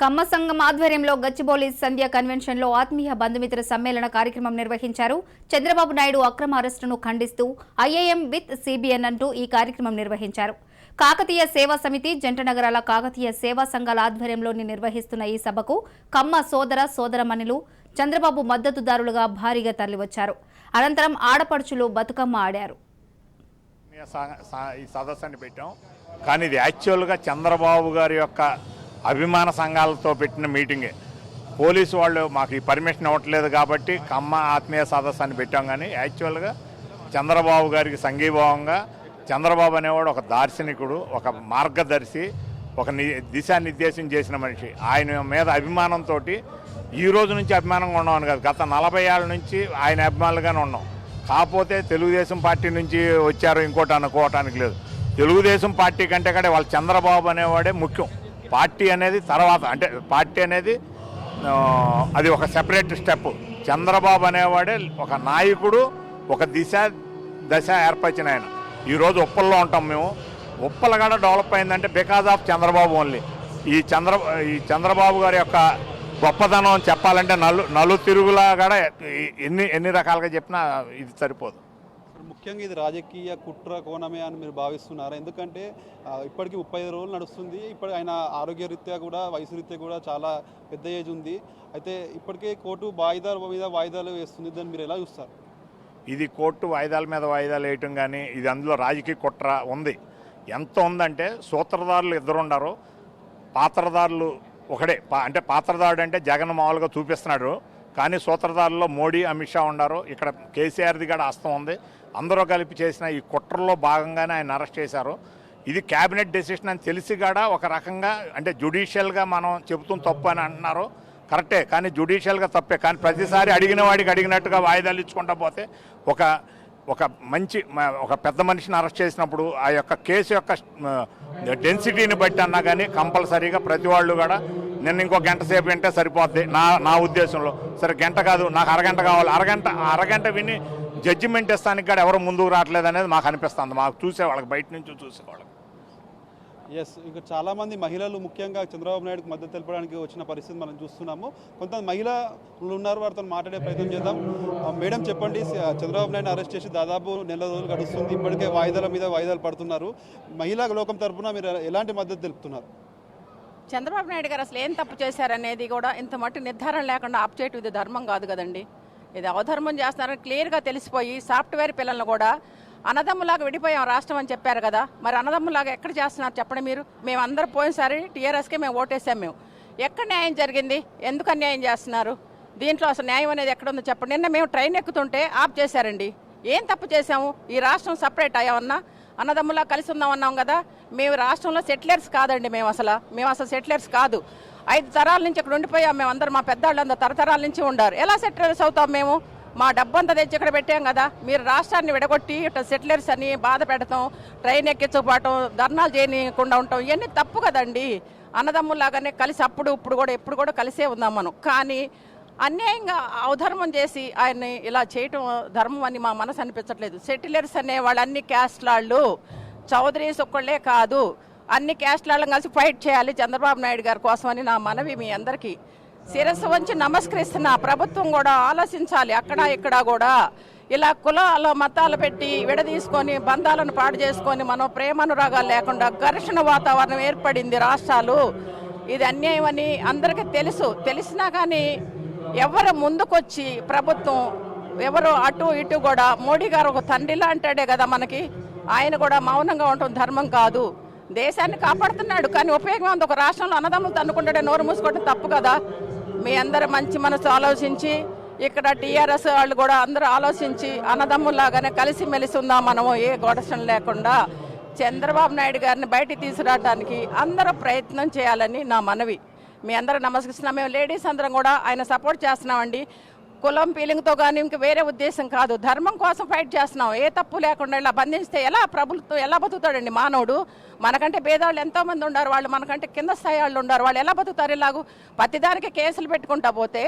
కమ్మ సంఘం ఆధ్వర్యంలో గచ్చిబౌలి సంధ్య కన్వెన్షన్లో ఆత్మీయ బంధుమిత్ర సమ్మేళన కార్యక్రమం నిర్వహించారు. చంద్రబాబు నాయుడు అక్రమ అరెస్టును ఖండిస్తూ ఐఏఎం విత్ సిబిఎన్ అంటూ ఈ కార్యక్రమం నిర్వహించారు. కాకతీయ సేవా సమితి జంట నగరాల కాకతీయ సేవా సంఘాల ఆధ్వర్యంలోని నిర్వహిస్తున్న ఈ సభకు కమ్మ సోదర సోదరమణులు చంద్రబాబు మద్దతుదారులుగా భారీగా తరలివచ్చారు. అనంతరం ఆడపడుచులు బతుకమ్మ ఆడారు. ఈ పెట్టాం. కానీ ఇది యాక్చువల్గా చంద్రబాబు గారి యొక్క అభిమాన సంఘాలతో పెట్టిన మీటింగే. పోలీసు వాళ్ళు మాకు ఈ పర్మిషన్ ఇవ్వట్లేదు కాబట్టి కమ్మ ఆత్మీయ సదస్సు అని పెట్టాం కానీ యాక్చువల్గా చంద్రబాబు గారికి సంఘీభావంగా చంద్రబాబు అనేవాడు ఒక దార్శనికుడు ఒక మార్గదర్శి ఒక ని దిశానిర్దేశం చేసిన మనిషి. ఆయన మీద అభిమానంతో ఈ రోజు నుంచి అభిమానంగా ఉన్నామని కాదు. గత నలభై ఏళ్ళ నుంచి ఆయన అభిమానులుగానే ఉన్నాం. కాకపోతే తెలుగుదేశం పార్టీ నుంచి వచ్చారు ఇంకోటి అనుకోవటానికి లేదు. తెలుగుదేశం పార్టీ కంటే కూడా వాళ్ళ చంద్రబాబు అనేవాడే ముఖ్యం. పార్టీ అనేది తర్వాత అంటే పార్టీ అనేది అది ఒక సెపరేట్ స్టెప్ చంద్రబాబు అనేవాడే ఒక నాయకుడు ఒక దిశ దశ ఏర్పరిచిన ఆయన. ఈరోజు ఉప్పల్లో ఉంటాం మేము. ఉప్పల డెవలప్ అయిందంటే బికాజ్ ఆఫ్ చంద్రబాబు ఓన్లీ ఈ చంద్ర ఈ చంద్రబాబు గారి యొక్క గొప్పదనం చెప్పాలంటే నలు నలు తిరుగులా కూడా ఎన్ని ఎన్ని రకాలుగా చెప్పినా ఇది సరిపోదు. ముఖ్యంగా ఇది రాజకీయ కుట్ర కోణమే అని మీరు భావిస్తున్నారా? ఎందుకంటే ఇప్పటికీ ముప్పై ఐదు రోజులు నడుస్తుంది. ఇప్పటి ఆయన ఆరోగ్య రీత్యా కూడా వయసు రీత్యా కూడా చాలా పెద్ద ఏజ్ ఉంది. అయితే ఇప్పటికే కోర్టు వాయిదాల మీద వాయిదాలు వేస్తుంది. దాన్ని మీరు ఎలా చూస్తారు? ఇది కోర్టు వాయిదాల మీద వాయిదాలు వేయటం కానీ ఇది అందులో రాజకీయ కుట్ర ఉంది. ఎంత ఉందంటే సూత్రధారులు ఇద్దరు పాత్రదారులు పాత్రధారులు ఒకడే. అంటే పాత్రధారుడు అంటే జగన్ మామూలుగా చూపిస్తున్నాడు. కానీ సూత్రధారుల్లో మోడీ అమిత్ షా ఉన్నారు ఇక్కడ కేసీఆర్ది కూడా హస్తం ఉంది. అందరూ కలిపి చేసిన ఈ కుట్రలో భాగంగానే ఆయన అరెస్ట్ చేశారు. ఇది క్యాబినెట్ డెసిషన్ అని తెలిసి కూడా ఒక రకంగా అంటే జుడిషియల్గా మనం చెబుతుంది తప్పు అని అంటున్నారు. కరెక్టే కానీ జుడిషియల్గా తప్పే. కానీ ప్రతిసారి అడిగిన వాడికి అడిగినట్టుగా వాయిదాలు ఇచ్చుకుంటా పోతే ఒక ఒక మంచి ఒక పెద్ద మనిషిని అరెస్ట్ చేసినప్పుడు ఆ యొక్క కేసు యొక్క డెన్సిటీని బట్టి అన్నా కానీ కంపల్సరీగా ప్రతి వాళ్ళు కూడా నిన్న ఇంకో గంట సేపు వింటే సరిపోద్ది. నా నా ఉద్దేశంలో. సరే గంట కాదు నాకు అరగంట కావాలి. అరగంట అరగంట విని జడ్జిమెంట్ ఇస్తానికి కూడా ఎవరు ముందుకు రావట్లేదు అనేది మాకు అనిపిస్తుంది. మాకు చూసేవాళ్ళకి బయట నుంచి చూసేవాళ్ళకి. ఎస్ ఇక చాలామంది మహిళలు ముఖ్యంగా చంద్రబాబు నాయుడుకు మద్దతు తెలపడానికి వచ్చిన పరిస్థితి మనం చూస్తున్నాము. కొంత మహిళలు ఉన్నారు వారితో మాట్లాడే ప్రయత్నం చేద్దాం. మేడం చెప్పండి చంద్రబాబు నాయుడు అరెస్ట్ చేసి దాదాపు నెల రోజులు గడుస్తుంది. ఇప్పటికే వాయిదాల మీద వాయిదాలు పడుతున్నారు. మహిళా లోకం తరఫున మీరు ఎలాంటి మద్దతు తెలుపుతున్నారు? చంద్రబాబు నాయుడు గారు అసలు ఏం తప్పు చేశారనేది కూడా ఇంత మట్టి నిర్ధారణ లేకుండా ఆప్ చేయటం ఇది ధర్మం కాదు కదండి. ఇది అవధర్మం చేస్తున్నారని క్లియర్గా తెలిసిపోయి సాఫ్ట్వేర్ పిల్లలను కూడా అన్నదమ్ములాగా విడిపోయాం రాష్ట్రం అని చెప్పారు కదా. మరి అన్నదమ్ములాగా ఎక్కడ చేస్తున్నారు చెప్పండి మీరు? మేము అందరూ పోయినసారి టీఆర్ఎస్కే మేము ఓటేసాం మేము. ఎక్కడ న్యాయం జరిగింది? ఎందుకు అన్యాయం చేస్తున్నారు? దీంట్లో అసలు న్యాయం అనేది ఎక్కడ ఉందో చెప్పండి. నిన్న మేము ట్రైన్ ఎక్కుతుంటే ఆప్ చేశారండి. ఏం తప్పు చేశాము? ఈ రాష్ట్రం సపరేట్ అయ్యామన్నా అన్నదమ్ములా కలిసి ఉందామన్నాం కదా. మేము రాష్ట్రంలో సెటిలర్స్ కాదండి మేము అసలు. మేము అసలు సెటిలర్స్ కాదు. ఐదు తరాల నుంచి ఇక్కడ ఉండిపోయాం మేము అందరం. మా పెద్దవాళ్ళందరూ తరతరాల నుంచి ఉండారు. ఎలా సెటిలర్స్ అవుతాం మేము? మా డబ్బంతా తెచ్చి ఇక్కడ పెట్టాం కదా. మీరు రాష్ట్రాన్ని విడగొట్టి ఇట్లా సెటిలర్స్ అని బాధ పెడతాం ట్రైన్ ఎక్కించకపోవటం ధర్నాలు చేయనీయకుండా ఉంటాం. ఇవన్నీ తప్పు కదండి. అన్నదమ్ములాగానే కలిసి అప్పుడు ఇప్పుడు కూడా ఎప్పుడు కూడా కలిసే ఉందాం మనం. కానీ అన్యాయంగా అవధర్మం చేసి ఆయన్ని ఇలా చేయటం ధర్మం అని మా మనసు అనిపించట్లేదు. సెటిలర్స్ అనే వాళ్ళు అన్ని క్యాస్ట్ వాళ్ళు చౌదరీస్ ఒక్కళ్ళే కాదు. అన్ని క్యాస్ట్ వాళ్ళని కలిసి ఫైట్ చేయాలి చంద్రబాబు నాయుడు గారి కోసమని నా మనవి మీ అందరికీ. శిరస్సు వంచి నమస్కరిస్తున్న ప్రభుత్వం కూడా ఆలోచించాలి. అక్కడ ఇక్కడ కూడా ఇలా కులాల మతాలు పెట్టి విడదీసుకొని బంధాలను పాడు చేసుకొని మనం ప్రేమానురాగాలు లేకుండా ఘర్షణ వాతావరణం ఏర్పడింది రాష్ట్రాలు. ఇది అన్యాయం అని అందరికీ తెలుసు. తెలిసినా కానీ ఎవరు ముందుకొచ్చి ప్రభుత్వం ఎవరు అటు ఇటు కూడా మోడీ గారు ఒక తండ్రిలా అంటాడే కదా మనకి. ఆయన కూడా మౌనంగా ఉండటం ధర్మం కాదు. దేశాన్ని కాపాడుతున్నాడు. కానీ ఉపయోగం ఉంది ఒక రాష్ట్రంలో అన్నదమ్ములు తన్నుకుంటాడే నోరు మూసుకోవడం తప్పు కదా. మీ అందరు మంచి మనసు ఆలోచించి ఇక్కడ టీఆర్ఎస్ వాళ్ళు కూడా అందరూ ఆలోచించి అన్నదమ్ముల్లాగానే కలిసిమెలిసి ఉందాం మనము ఏ గొడవసం లేకుండా. చంద్రబాబు నాయుడు గారిని బయటికి తీసుకురావడానికి అందరూ ప్రయత్నం చేయాలని నా మనవి. మీ అందరూ నమస్కరిస్తున్నాం. మేము లేడీస్ అందరం కూడా ఆయన సపోర్ట్ చేస్తున్నామండి. కులం పీలింగ్తో కానీ ఇంక వేరే ఉద్దేశం కాదు. ధర్మం కోసం ఫైట్ చేస్తున్నాం ఏ తప్పు లేకుండా ఇలా బంధిస్తే ఎలా ప్రభుత్వం ఎలా బతుకుతాడండి మానవుడు? మనకంటే పేదవాళ్ళు ఎంతోమంది ఉన్నారు. వాళ్ళు మనకంటే కింద స్థాయి వాళ్ళు ఉన్నారు. వాళ్ళు ఎలా బతుకుతారు ఇలాగూ? ప్రతిదానికి కేసులు పెట్టుకుంటా పోతే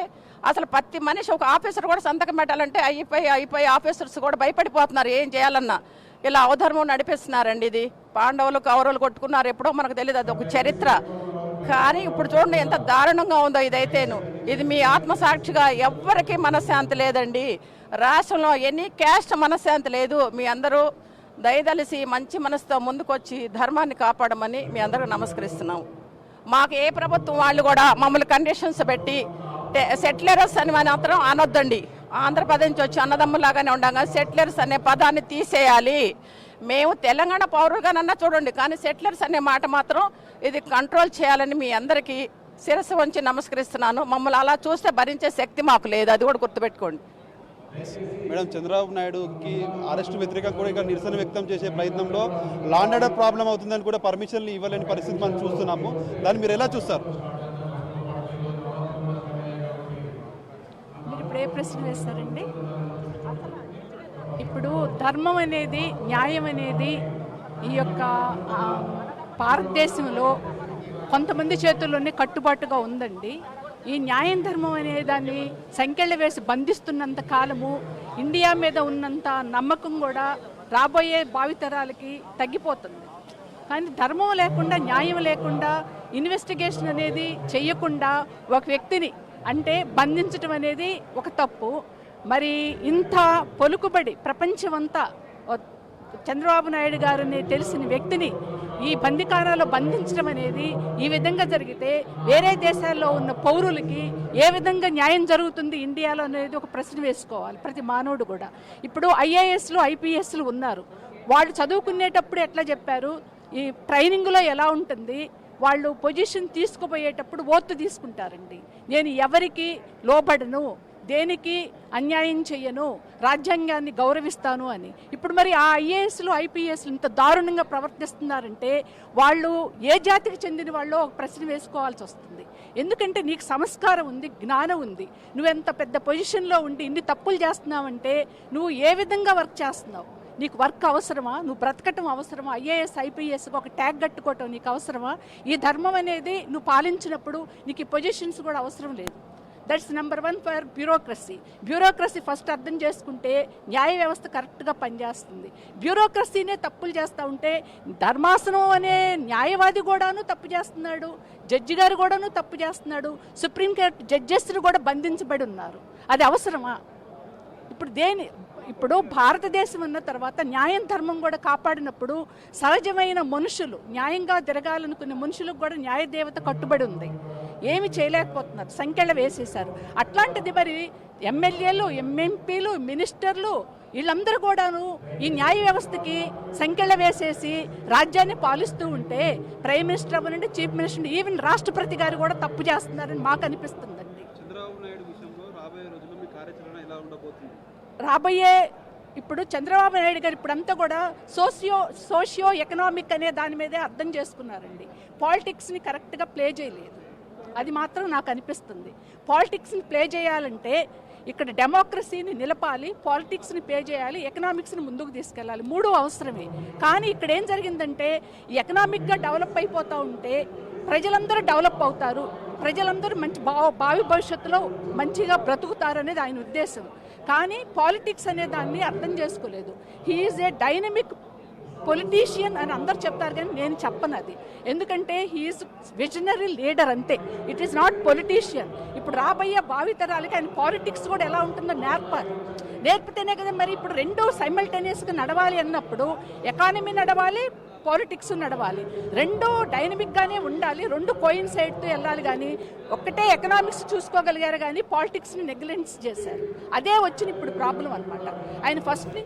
అసలు ప్రతి మనిషి ఒక ఆఫీసర్ కూడా సంతకం పెట్టాలంటే అయిపోయి అయిపోయి ఆఫీసర్స్ కూడా భయపడిపోతున్నారు. ఏం చేయాలన్నా? ఇలా అవధర్మం నడిపిస్తున్నారండి ఇది. పాండవులు కౌరవులు కొట్టుకున్నారు. ఎప్పుడో మనకు తెలియదు అది ఒక చరిత్ర. కానీ ఇప్పుడు చూడండి ఎంత దారుణంగా ఉందో ఇదైతేను. ఇది మీ ఆత్మసాక్షిగా ఎవ్వరికీ మనశ్శాంతి లేదండి. రాష్ట్రంలో ఎనీ క్యాస్ట్ మనశ్శాంతి లేదు. మీ అందరూ దయదలిసి మంచి మనసుతో ముందుకొచ్చి ధర్మాన్ని కాపాడమని మీ అందరూ నమస్కరిస్తున్నాం. మాకు ఏ ప్రభుత్వం వాళ్ళు కూడా మమ్మల్ని కండిషన్స్ పెట్టి సెటిలర్స్ అని మాత్రం అనొద్దండి. ఆంధ్రప్రదేశ్ నుంచి వచ్చి అన్నదమ్ములాగానే ఉండగా సెటిలర్స్ అనే పదాన్ని తీసేయాలి. మేము తెలంగాణ పౌరులుగానన్నా చూడండి కానీ సెటిలర్స్ అనే మాట మాత్రం ఇది కంట్రోల్ చేయాలని మీ అందరికీ శిరస్సు వంచి నమస్కరిస్తున్నాను. మమ్మల్ని అలా చూస్తే భరించే శక్తి మాకు లేదు. అది కూడా గుర్తుపెట్టుకోండి. మేడం చంద్రబాబు నాయుడుకి అరెస్ట్ వ్యతిరేకంగా కూడా ఇక్కడ నిరసన వ్యక్తం చేసే ప్రయత్నంలో లాండ్ ఆర్డర్ ప్రాబ్లం అవుతుందని కూడా పర్మిషన్లు ఇవ్వలేని పరిస్థితి మనం చూస్తున్నాము. దాన్ని మీరు ఎలా చూస్తారు? మీరు ఇప్పుడు ఏ ప్రశ్న వేస్తారండి ఇప్పుడు ధర్మం అనేది న్యాయం అనేది ఈ యొక్క భారతదేశంలో కొంతమంది చేతుల్లోనే కట్టుబాటుగా ఉందండి. ఈ న్యాయం ధర్మం అనే దాన్ని సంఖ్యలు వేసి బంధిస్తున్నంత కాలము ఇండియా మీద ఉన్నంత నమ్మకం కూడా రాబోయే భావితరాలకి తగ్గిపోతుంది. కానీ ధర్మం లేకుండా న్యాయం లేకుండా ఇన్వెస్టిగేషన్ అనేది చేయకుండా ఒక వ్యక్తిని అంటే బంధించడం అనేది ఒక తప్పు. మరి ఇంత పలుకుబడి ప్రపంచమంతా చంద్రబాబు నాయుడు గారిని తెలిసిన వ్యక్తిని ఈ బందికానాలో బంధించడం అనేది ఈ విధంగా జరిగితే వేరే దేశాల్లో ఉన్న పౌరులకి ఏ విధంగా న్యాయం జరుగుతుంది ఇండియాలో అనేది ఒక ప్రశ్న వేసుకోవాలి ప్రతి మానవుడు కూడా. ఇప్పుడు ఐఏఎస్లు ఐపీఎస్లు ఉన్నారు. వాళ్ళు చదువుకునేటప్పుడు ఎట్లా చెప్పారు? ఈ ట్రైనింగ్లో ఎలా ఉంటుంది? వాళ్ళు పొజిషన్ తీసుకుపోయేటప్పుడు ఓత్తు తీసుకుంటారండి. నేను ఎవరికి లోబడను? దేనికి అన్యాయం చేయను రాజ్యాంగాన్ని గౌరవిస్తాను అని. ఇప్పుడు మరి ఆ ఐఏఎస్లు ఐపీఎస్లు ఇంత దారుణంగా ప్రవర్తిస్తున్నారంటే వాళ్ళు ఏ జాతికి చెందిన వాళ్ళు ఒక ప్రశ్న వేసుకోవాల్సి వస్తుంది. ఎందుకంటే నీకు సంస్కారం ఉంది జ్ఞానం ఉంది. నువ్వెంత పెద్ద పొజిషన్లో ఉండి ఇన్ని తప్పులు చేస్తున్నావంటే నువ్వు ఏ విధంగా వర్క్ చేస్తున్నావు? నీకు వర్క్ అవసరమా? నువ్వు బ్రతకటం అవసరమా? ఐఏఎస్ ఐపీఎస్ ఒక ట్యాగ్ కట్టుకోవటం నీకు అవసరమా? ఈ ధర్మం అనేది నువ్వు పాలించినప్పుడు నీకు ఈ పొజిషన్స్ కూడా అవసరం లేదు. That's number one for bureaucracy. Bureaucracy first అర్థం చేసుకుంటే న్యాయ వ్యవస్థ కరెక్ట్గా పనిచేస్తుంది. బ్యూరోక్రసీనే తప్పులు చేస్తూ ఉంటే ధర్మాసనం అనే న్యాయవాది కూడాను తప్పు చేస్తున్నాడు జడ్జి గారు కూడాను తప్పు చేస్తున్నాడు సుప్రీంకోర్టు జడ్జెస్ను కూడా బంధించబడి ఉన్నారు. అది అవసరమా? ఇప్పుడు దేని ఇప్పుడు భారతదేశం ఉన్న తర్వాత న్యాయం ధర్మం కూడా కాపాడినప్పుడు సహజమైన మనుషులు న్యాయంగా తిరగాలనుకునే మనుషులకు కూడా న్యాయదేవత కట్టుబడి ఉంది. ఏమి చేయలేకపోతున్నారు. సంఖ్యలు వేసేశారు. అట్లాంటిది మరి ఎమ్మెల్యేలు ఎంఎంపీలు మినిస్టర్లు వీళ్ళందరూ కూడాను ఈ న్యాయ వ్యవస్థకి సంఖ్యలు వేసేసి రాజ్యాన్ని పాలిస్తూ ఉంటే ప్రైమ్ మినిస్టర్ అవ్వనండి చీఫ్ మినిస్టర్ ఈవెన్ రాష్ట్రపతి గారు కూడా తప్పు చేస్తున్నారని మాకు అనిపిస్తుందండి. రాబోయే ఇప్పుడు చంద్రబాబు నాయుడు గారు ఇప్పుడంతా కూడా సోషియో సోషియో ఎకనామిక్ అనే దాని మీదే అర్థం చేసుకున్నారండి. పాలిటిక్స్ని కరెక్ట్గా ప్లే చేయలేదు. అది మాత్రం నాకు అనిపిస్తుంది. పాలిటిక్స్ని ప్లే చేయాలంటే ఇక్కడ డెమోక్రసీని నిలపాలి పాలిటిక్స్ని పే చేయాలి ఎకనామిక్స్ని ముందుకు తీసుకెళ్ళాలి. మూడు అవసరమే. కానీ ఇక్కడ ఏం జరిగిందంటే ఎకనామిక్గా డెవలప్ అయిపోతూ ఉంటే ప్రజలందరూ డెవలప్ అవుతారు. ప్రజలందరూ మంచి భావ భావి భవిష్యత్తులో మంచిగా బ్రతుకుతారు అనేది ఆయన ఉద్దేశం. కానీ పాలిటిక్స్ అనే దాన్ని అర్థం చేసుకోలేదు. హీఈస్ ఏ డైనమిక్ పొలిటీషియన్ అని అందరు చెప్తారు కానీ నేను చెప్పను అది. ఎందుకంటే హీఈస్ విజనరీ లీడర్ అంతే. ఇట్ ఈస్ నాట్ పొలిటీషియన్ ఇప్పుడు రాబోయే భావితరాలకి ఆయన పాలిటిక్స్ కూడా ఎలా ఉంటుందో నేర్పాలి. నేర్పితేనే కదా మరి ఇప్పుడు రెండో సైమల్టేనియస్గా నడవాలి అన్నప్పుడు ఎకానమీ నడవాలి పాలిటిక్స్ నడవాలి. రెండో డైనమిక్గానే ఉండాలి రెండు కోయిన్ సైడ్తో వెళ్ళాలి కానీ ఒక్కటే ఎకనామిక్స్ చూసుకోగలిగారు కానీ పాలిటిక్స్ని నెగ్లెన్స్ చేశారు. అదే వచ్చిన ఇప్పుడు ప్రాబ్లం అనమాట ఆయన ఫస్ట్